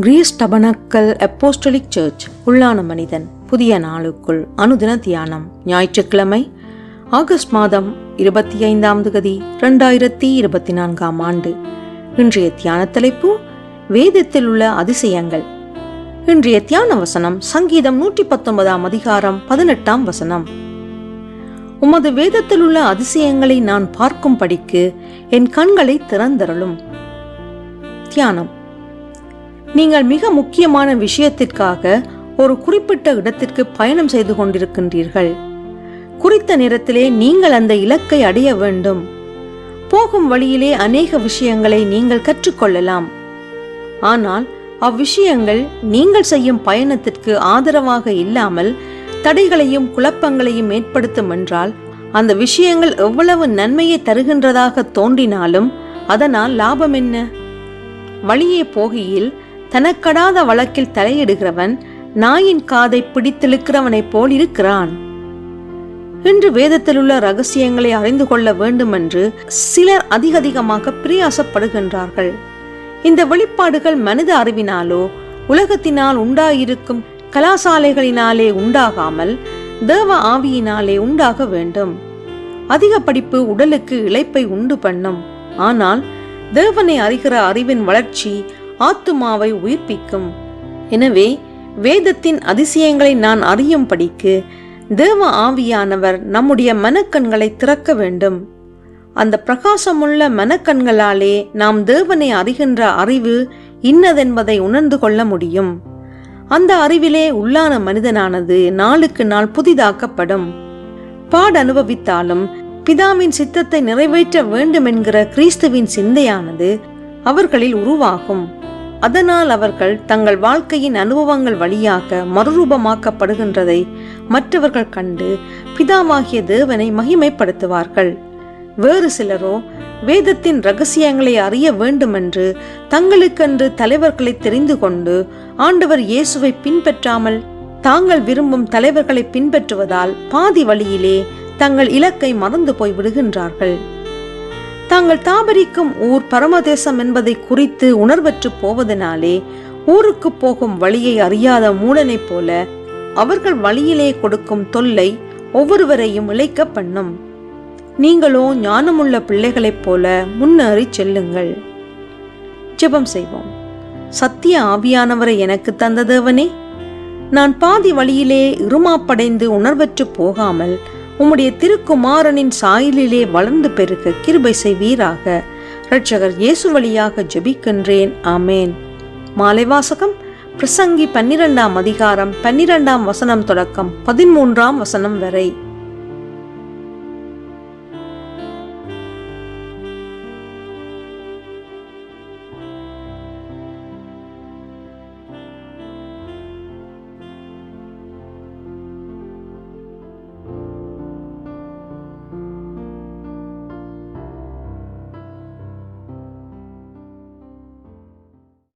Greece tabernacle apostolic search உள்ளான மனிதன் புதிய நாளுக்குள் அனுதின தியானம் ஞாயிற்றுக்கிழமை ஆகஸ்ட் மாதம் இருபத்தி ஐந்தாம் தேதி ரெண்டாயிரத்தி இருபத்தி நான்காம் ஆண்டு. இன்றைய தியான தலைப்பு வேதத்தில் உள்ள அதிசயங்கள். இன்றைய தியான வசனம் சங்கீதம் நூற்றி பத்தொன்பதாம் அதிகாரம் பதினெட்டாம் வசனம். உமது வேதத்தில் உள்ள அதிசயங்களை நான் பார்க்கும்படிக்கு என் கண்களை திறந்தருளும். தியானம். நீங்கள் மிக முக்கியமான விஷயத்திற்காக ஒரு குறிப்பிட்ட இடத்திற்கு பயணம் செய்து கொண்டிருக்கின்றீர்கள். குறித்த நேரத்திலே நீங்கள் அந்த இலக்கை அடைய வேண்டும். போகும் வழியிலே அநேக விஷயங்களை நீங்கள் கற்றுக்கொள்ளலாம். ஆனால் அவ்விஷயங்கள் நீங்கள் செய்யும் பயணத்திற்கு ஆதரவாக இல்லாமல் தடைகளையும் குழப்பங்களையும் ஏற்படுத்தும் என்றால் அந்த விஷயங்கள் எவ்வளவு நன்மையை தருகின்றதாக தோன்றினாலும் அதனால் லாபம் என்ன? வழியே போகையில் தனக்கடாத வழக்கில் தலையிடுகிறவன் நாயின் காதை பிடித்திழுக்கிறவனைப் போல் இருக்கிறான். இன்று வேதத்தில் உள்ள ரகசியங்களை அறிந்து கொள்ள வேண்டுமென்று சிலர் அதிக அதிகமாக பிரயாசப்படுகின்றார்கள். இந்த வெளிப்பாடுகள் மனித அறிவினாலோ உலகத்தினால் உண்டாயிருக்கும் கலாசாலைகளினாலே உண்டாகாமல் தேவ ஆவியினாலே உண்டாக வேண்டும். அதிக படிப்பு உடலுக்கு இழைப்பை உண்டு பண்ணும். ஆனால் தேவனை அறிகிற அறிவின் வளர்ச்சி ஆத்துமாவை உயிர்ப்பிக்கும். எனவே வேதத்தின் அதிசயங்களை நான் அறியும்படிக்கு தேவ ஆவியானவர் நம்முடைய மனக்கண்களை திறக்க வேண்டும். அந்த பிரகாசமுள்ள மனக்கண்களாலே நாம் தேவனை அறிகின்ற அறிவு இன்னதென்பதை உணர்ந்து கொள்ள முடியும். அந்த அறிவிலே உள்ளான மனிதனானது நாளுக்கு நாள் புதிதாக்கப்படும். பாட அனுபவித்தாலும் பிதாவின் சித்தத்தை நிறைவேற்ற வேண்டும் என்கிற கிறிஸ்துவின் சிந்தையானது அவர்களில் உருவாகும். அதனால் அவர்கள் தங்கள் வாழ்க்கையின் அனுபவங்கள் வழியாக மறுரூபமாக்கப்படுகின்றதை மற்றவர்கள் கண்டு பிதாவாகிய தேவனை மகிமைப்படுத்துவார்கள். வேறு சிலரோ வேதத்தின் ரகசியங்களை அறிய வேண்டுமென்று தங்களுக்கென்று தலைவர்களை தெரிந்து கொண்டு ஆண்டவர் இயேசுவை பின்பற்றாமல் தாங்கள் விரும்பும் தலைவர்களை பின்பற்றுவதால் பாதி வழியிலே தங்கள் இலக்கை மறந்து போய் விடுகின்றார்கள் தாங்கள் தாபரிக்கும் ஊர் பரமதேசம் என்பதை குறித்து உணர்வற்று போவதனாலே ஊருக்கு போகும் வழியை அறியாத மூடனைப் போல அவர்கள் வழியிலே கொடுக்கும் தொல்லை ஒவ்வொருவரையும் இழைக்க பண்ணும். நீங்களோ ஞானமுள்ள பிள்ளைகளைப் போல முன்னேறி செல்லுங்கள். ஜெபம் செய்வோம். சத்திய ஆவியானவரை எனக்கு தந்த தேவனே நான் பாதி வழியிலே இருமாப்படைந்து உணர்வற்று போகாமல் உம்முடைய திருக்குமாரனின் சாயலிலே வளர்ந்து பெருக கிருபை செய்வீராக. இரட்சகர் இயேசு வழியாக ஜெபிக்கின்றேன். ஆமேன். மாலை வாசகம் பிரசங்கி பன்னிரெண்டாம் அதிகாரம் பன்னிரெண்டாம் வசனம் தொடக்கம் பதிமூன்றாம் வசனம் வரை.